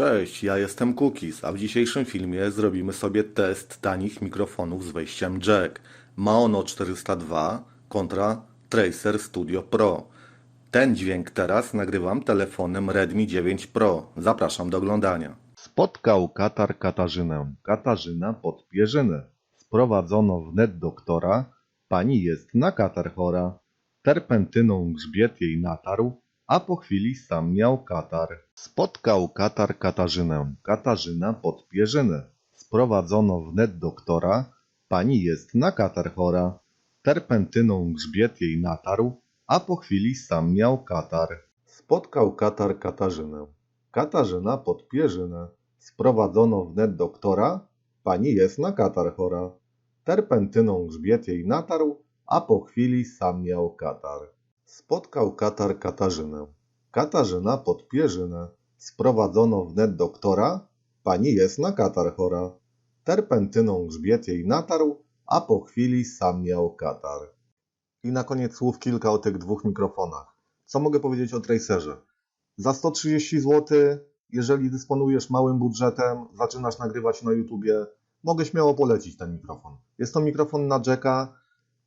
Cześć, ja jestem Cookies, a w dzisiejszym filmie zrobimy sobie test tanich mikrofonów z wejściem jack. Maono 402 kontra Tracer Studio Pro. Ten dźwięk teraz nagrywam telefonem Redmi 9 Pro. Zapraszam do oglądania. Spotkał Katar Katarzynę. Katarzyna pod pierzynę. Sprowadzono wnet doktora. Pani jest na katar chora. Terpentyną grzbiet jej natarł, a po chwili sam miał katar. Spotkał Katar Katarzynę. Katarzyna pod pierzynę. Sprowadzono wnet doktora. Pani jest na katar chora. Terpentyną grzbiet jej natarł, a po chwili sam miał katar. Spotkał Katar Katarzynę. Katarzyna pod pierzynę. Sprowadzono wnet doktora. Pani jest na katar chora. Terpentyną grzbiet jej natarł, a po chwili sam miał katar. Spotkał Katar Katarzynę. Katarzyna pod pierzynę. Sprowadzono wnet doktora. Pani jest na katar chora. Terpentyną grzbiet jej natarł, a po chwili sam miał katar. I na koniec słów kilka o tych dwóch mikrofonach. Co mogę powiedzieć o Tracerze? Za 130 zł, jeżeli dysponujesz małym budżetem, zaczynasz nagrywać na YouTubie, mogę śmiało polecić ten mikrofon. Jest to mikrofon na jacka.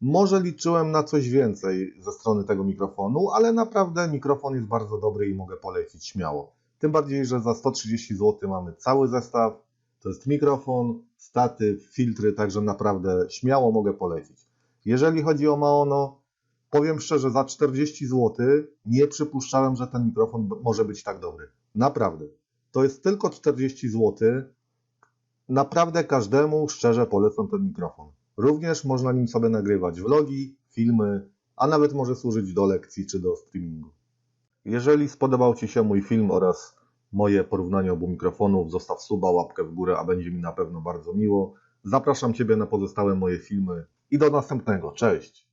Może liczyłem na coś więcej ze strony tego mikrofonu, ale naprawdę mikrofon jest bardzo dobry i mogę polecić śmiało. Tym bardziej, że za 130 zł mamy cały zestaw. To jest mikrofon, statyw, filtry, także naprawdę śmiało mogę polecić. Jeżeli chodzi o Maono, powiem szczerze, za 40 zł nie przypuszczałem, że ten mikrofon może być tak dobry. Naprawdę. To jest tylko 40 zł. Naprawdę każdemu szczerze polecam ten mikrofon. Również można nim sobie nagrywać vlogi, filmy, a nawet może służyć do lekcji czy do streamingu. Jeżeli spodobał Ci się mój film oraz moje porównanie obu mikrofonów, zostaw suba, łapkę w górę, a będzie mi na pewno bardzo miło. Zapraszam Ciebie na pozostałe moje filmy i do następnego. Cześć!